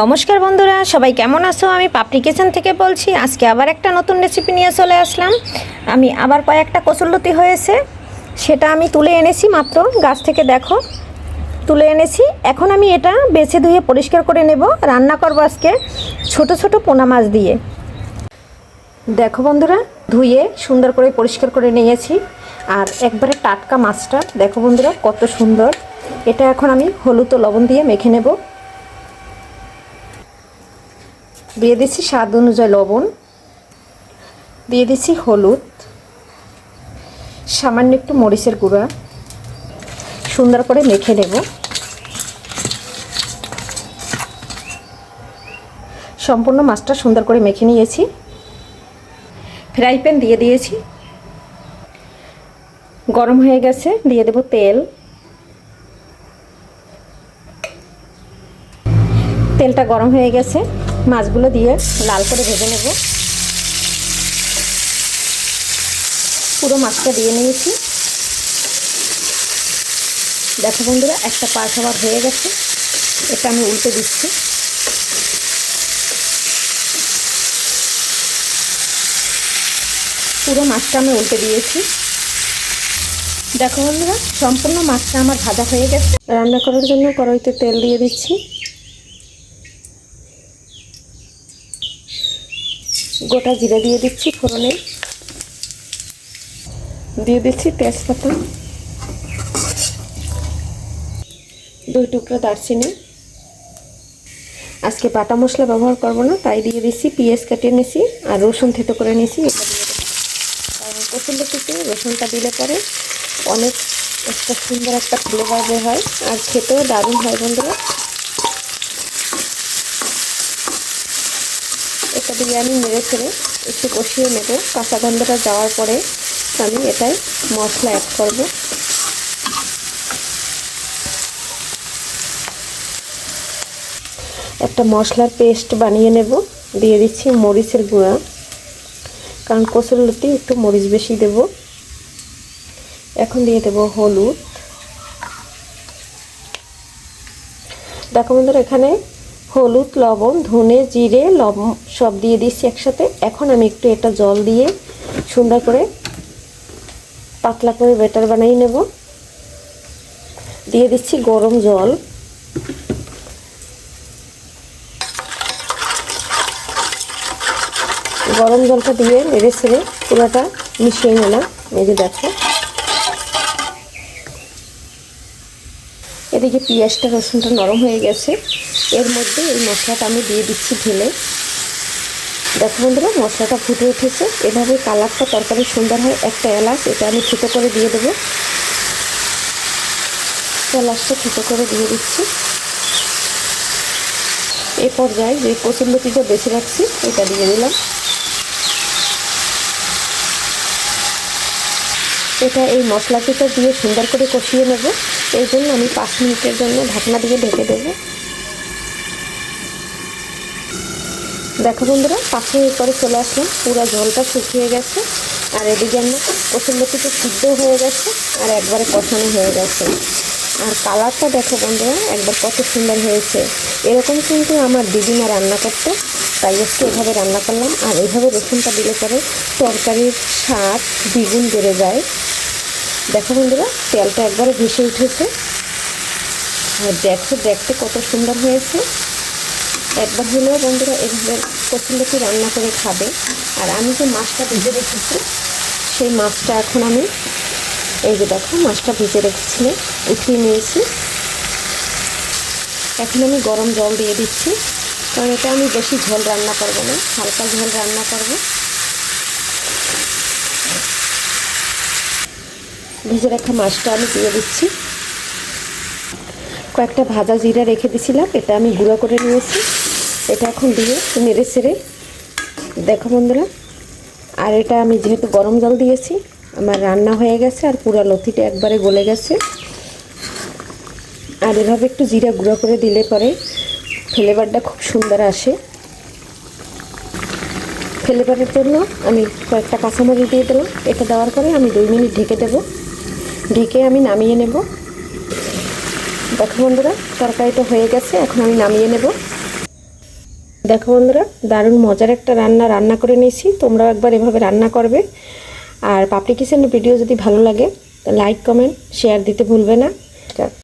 নমস্কার বন্ধুরা, সবাই কেমন আছো? আমি পাপড়ি কিচেন থেকে বলছি, আজকে আবার একটা নতুন রেসিপি নিয়ে চলে আসলাম। আমি আবার কয়েকটা কচুরলতি হয়েছে, সেটা আমি তুলে এনেছি মাত্র, গাছ থেকে দেখো। তুলে এনেছি, এখন আমি এটা বেছে ধুয়ে পরিষ্কার করে নেব, রান্না করব আজকে ছোট ছোট পোনা মাছ দিয়ে। দেখো বন্ধুরা, ধুয়ে সুন্দর করে পরিষ্কার করে নিয়েছি, আর একবারে টাটকা মাছটা, দেখো বন্ধুরা, কত সুন্দর। এটা এখন আমি হলুদ ও লবণ দিয়ে মেখে নেব। দিয়ে দিচ্ছি স্বাদ অনুযায়ী লবণ, দিয়ে দিচ্ছি হলুদ, সামান্য একটু মরিচের গুঁড়া, সুন্দর করে মেখে নেব। সম্পূর্ণ মাছটা সুন্দর করে মেখে নিয়েছি। ফ্রাই প্যান দিয়ে দিয়েছি। গরম হয়ে গেছে, দিয়ে দেব তেল। তেলটা গরম হয়ে গেছে। মাছগুলো দিয়ে লাল করে ভেজে নেব। পুরো মাছটা দিয়ে নিয়েছি। দেখো বন্ধুরা, একটা পাশ আবার হয়ে গেছে। এটা আমি উল্টে দিচ্ছি। পুরো মাছটা আমি উল্টে দিয়েছি। দেখো বন্ধুরা, সম্পূর্ণ মাছটা আমার ভাজা হয়ে গেছে। রান্না করার জন্য কড়াইতে তেল দিয়ে দিচ্ছি। গোটা জিরে দিয়ে দিচ্ছি ফোড়নে। দিয়ে দিচ্ছি তেজপাতা। দুই টুকরো দারচিনি। আজকে বাটা মশলা ব্যবহার করব না, তাই দিয়ে দিচ্ছি পেঁয়াজ কাটিয়ে নিয়েছি আর রসুন থেতো করে নিয়েছি এটা দিয়ে দেবো কারণ কচুরলতিতে রসুনটা দিলে পরে অনেক একটা সুন্দর একটা ফ্লেভার হয়, আর খেতেও দারুণ হয় বন্ধুরা এটা দিয়ে আমি নেড়ে ছেড়ে একটু কষিয়ে নেব। কাঁচা গন্ধটা যাওয়ার পরে আমি এটাই মশলা অ্যাড করব। একটা মশলার পেস্ট বানিয়ে নেব। দিয়ে দিচ্ছি মরিচের গুঁড়া। কারণ কচুরলতি একটু মরিচ বেশি দেব। এখন দিয়ে দেব হলুদ। দেখো বন্ধুরা, এখানে হলুদ, লবণ, ধনে, জিরে লবণ সব দিয়ে দিচ্ছি একসাথে। এখন আমি একটু এটা জল দিয়ে সুন্দর করে পাতলা করে বেটার বানিয়ে নেব। দিয়ে দিচ্ছি গরম জল। গরম জলটা দিয়ে নেড়ে ছেড়ে পুরোটা মিশিয়ে নিলাম। যে দেখো। এদিকে পেঁয়াজটা রসুনটা নরম হয়ে গেছে। এর মধ্যে এই মশলাটা আমি দিয়ে দিচ্ছি ঢেলে। দেখো বন্ধুরা, মশলাটা ফুটে উঠেছে। এভাবে কালারটা তরকারি সুন্দর হয়। একটা এলাচ, এটা আমি ফুটো করে দিয়ে দেবো। এলাচটা ফুটো করে দিয়ে দিচ্ছি। এ পর্যায়ে যে কচুরলতিটা বেছে রাখছি, এটা দিয়ে দিলাম। এটা এই মশলাটিটা দিয়ে সুন্দর করে কষিয়ে নেব। এই জন্য আমি পাঁচ মিনিটের জন্য ঢাকনা দিয়ে ঢেকে দেবো। দেখো বন্ধুরা পাঁচ মিনিট পরে চলে আসলাম। পুরো জলটা শুকিয়ে গেছে। আর এদিকে আমি কচুরলতিটা সিদ্ধ হয়ে গেছে আর একবারে কষানো হয়ে গেছে। আর কালারটা দেখো বন্ধুরা, একবার কত সুন্দর হয়েছে। এরকম কিন্তু আমার দিদিমা রান্না করতে তাই একটু এভাবে রান্না করলাম। আর এইভাবে রসুনটা দিলে পরে তরকারির স্বাদ দ্বিগুণ বেড়ে যায়। দেখো বন্ধুরা, তেলটা একবারে ভেসে উঠেছে। আর দেখো, দেখতে কত সুন্দর হয়েছে। একবার হলেও বন্ধুরা এভাবে কচুরলতি রান্না করে খাবে। আর আমি যে মাছটা ভেজে রেখেছি, সেই মাছটা এখন আমি এই যে দেখো, মাছটা ভেজে রেখেছিলে উঠিয়ে নিয়েছি। এখন আমি গরম জল দিয়ে দিচ্ছি। কারণ এটা আমি বেশি ঝোল রান্না করব না, হালকা ঝোল রান্না করব। ভেজে রাখা মাছটা আমি দিয়ে দিচ্ছি। কয়েকটা ভাজা জিরা রেখে দিয়েছিলাম, এটা আমি গুঁড়ো করে নিয়েছি। এটা এখন দিয়ে নেড়ে ছেড়ে দেখো বন্ধুরা, আর এটা আমি যেহেতু গরম জল দিয়েছি, আমার রান্না হয়ে গেছে আর পুরো লতিটা একবারে গলে গেছে। আর এভাবে একটু জিরা গুঁড়ো করে দিলে পরে ফ্লেভারটা খুব সুন্দর আসে। ফ্লেভারের জন্য আমি কয়েকটা কাঁচামরিচ দিয়ে দিলাম। এটা দেওয়ার পরে আমি দুই মিনিট ঢেকে দেবো। ঢেকে আমি নামিয়ে নেব। দেখো বন্ধুরা, তরকারিটা হয়ে গেছে, এখন আমি নামিয়ে নেব। দেখো বন্ধুরা, দারুণ মজার একটা রান্না রান্না করে নিয়েছি। তোমরাও একবার এভাবে রান্না করবে। আর পাপড়ি কিচেনের ভিডিও যদি ভালো লাগে, লাইক, কমেন্ট, শেয়ার দিতে ভুলবে না।